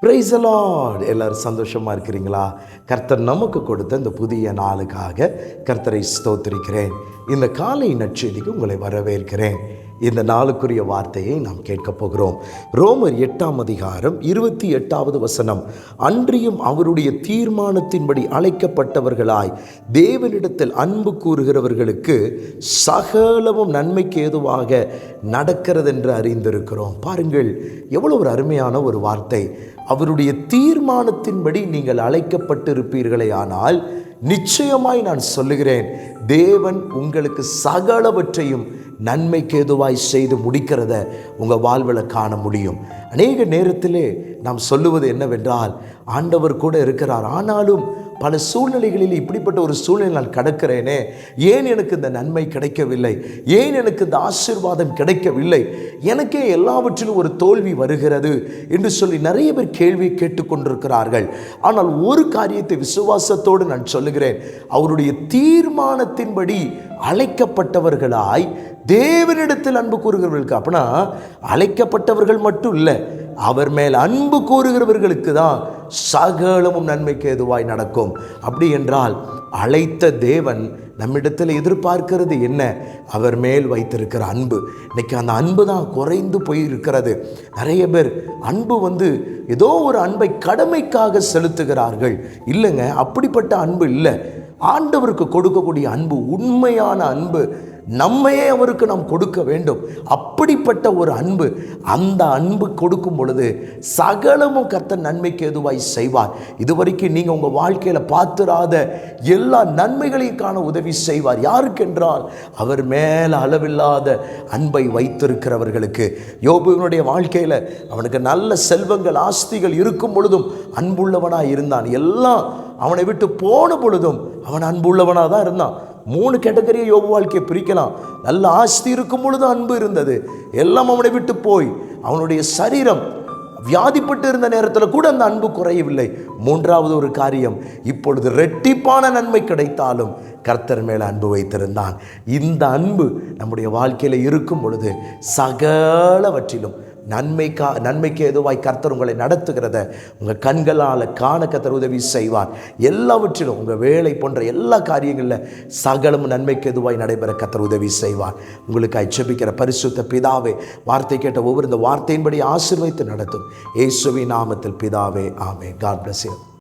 Price Lord எல்லோரும் சந்தோஷமாக இருக்கிறீங்களா? கர்த்தர் நமக்கு கொடுத்த இந்த புதிய நாளுக்காக கர்த்தரை ஸ்தோத்திருக்கிறேன். இந்த காலை நற்செய்திக்கு உங்களை வரவேற்கிறேன். இந்த நாளுக்குரிய வார்த்தையை நாம் கேட்கப் போகிறோம். ரோமர் எட்டாம் அதிகாரம் இருபத்தி எட்டாவது வசனம். அன்றியும் அவருடைய தீர்மானத்தின்படி அழைக்கப்பட்டவர்களாய் தேவனிடத்தில் அன்பு கூறுகிறவர்களுக்கு சகலமும் நன்மைக்கு ஏதுவாக நடக்கிறதென்று அறிந்திருக்கிறோம். பாருங்கள் எவ்வளோ ஒரு அருமையான ஒரு வார்த்தை. அவருடைய தீர்மானத்தின்படி நீங்கள் அழைக்கப்பட்டிருப்பீர்களே ஆனால் நிச்சயமாய் நான் சொல்லுகிறேன் தேவன் உங்களுக்கு சகலவற்றையும் நன்மைக்கு ஏதுவாய் செய்து முடிக்கிறத உங்கள் வாழ்வில் காண முடியும். அநேக நேரத்திலே நாம் சொல்லுவது என்னவென்றால் ஆண்டவர் கூட இருக்கிறார். ஆனாலும் பல சூழ்நிலைகளில் இப்படிப்பட்ட ஒரு சூழ்நிலை நான் கடக்கிறேனே. ஏன் எனக்கு இந்த நன்மை கிடைக்கவில்லை? ஏன் எனக்கு இந்த ஆசீர்வாதம் கிடைக்கவில்லை? எனக்கே எல்லாவற்றிலும் ஒரு தோல்வி வருகிறது என்று சொல்லி நிறைய பேர் கேள்வி கேட்டுக்கொண்டிருக்கிறார்கள். ஆனால் ஒரு காரியத்தை விசுவாசத்தோடு நான் சொல்லுகிறேன். அவருடைய தீர்மானத்தின்படி அழைக்கப்பட்டவர்களாய் தேவனிடத்தில் அன்பு கூறுகிறவர்களுக்கு அப்படின்னா அழைக்கப்பட்டவர்கள் மட்டும் இல்லை அவர் மேல் அன்பு கூறுகிறவர்களுக்கு தான் சகலமும் நன்மைக்கு எதுவாய் நடக்கும். அப்படி என்றால் அழைத்த தேவன் நம்மிடத்தில் எதிர்பார்க்கிறது என்ன? அவர் மேல் வைத்திருக்கிற அன்பு. இன்னைக்கு அந்த அன்பு தான் குறைந்து போய் இருக்கிறது நிறைய பேர் அன்பு வந்து ஏதோ ஒரு அன்பை கடமைக்காக செலுத்துகிறார்கள். இல்லைங்க அப்படிப்பட்ட அன்பு இல்லை. ஆண்டவருக்கு கொடுக்கக்கூடிய அன்பு உண்மையான அன்பு. நம்மையே அவருக்கு நாம் கொடுக்க வேண்டும். அப்படிப்பட்ட ஒரு அன்பு அந்த அன்பு கொடுக்கும் பொழுது சகலமும் கத்த நன்மைக்கு எதுவாய் செய்வார். இதுவரைக்கும் நீங்கள் உங்கள் வாழ்க்கையில் பார்த்துராத எல்லா நன்மைகளையும் காண உதவி செய்வார். யாருக்கென்றால் அவர் மேலே அளவில்லாத அன்பை வைத்திருக்கிறவர்களுக்கு. யோபுவனுடைய வாழ்க்கையில் அவனுக்கு நல்ல செல்வங்கள் ஆஸ்திகள் இருக்கும் பொழுதும் அன்புள்ளவனாக இருந்தான். எல்லாம் அவனை விட்டு போன பொழுதும் அவன் அன்புள்ளவனாக தான் இருந்தான். மூணு கேட்டகரியை யோபு வாழ்க்கையை பிரிக்கலாம். நல்ல ஆஸ்தி இருக்கும் பொழுது அன்பு இருந்தது. எல்லாம் அவனை விட்டு போய் அவனுடைய சரீரம் வியாதிப்பட்டு இருந்த நேரத்தில் கூட அந்த அன்பு குறையவில்லை. மூன்றாவது ஒரு காரியம் இப்பொழுது ரெட்டிப்பான நன்மை கிடைத்தாலும் கர்த்தர் மேலே அன்பு வைத்திருந்தான். இந்த அன்பு நம்முடைய வாழ்க்கையில் இருக்கும் பொழுது சகலவற்றிலும் நன்மைக்கா நன்மைக்கு எதுவாய் கர்த்தர் உங்களை நடத்துகிறத உங்கள் கண்களால் காண கத்தர் உதவி செய்வார். எல்லாவற்றிலும் உங்கள் வேலை போன்ற எல்லா காரியங்களில் சகலம் நன்மைக்கு எதுவாய் நடைபெற கத்தர் உதவி செய்வார். உங்களுக்கு அச்சபிக்கிற பரிசுத்த பிதாவே வார்த்தை கேட்ட ஒவ்வொரு இந்த வார்த்தையின்படி ஆசிர்வைத்து நடத்தும். ஏசுவி நாமத்தில் பிதாவே ஆமே காட் பிளஸ் யூ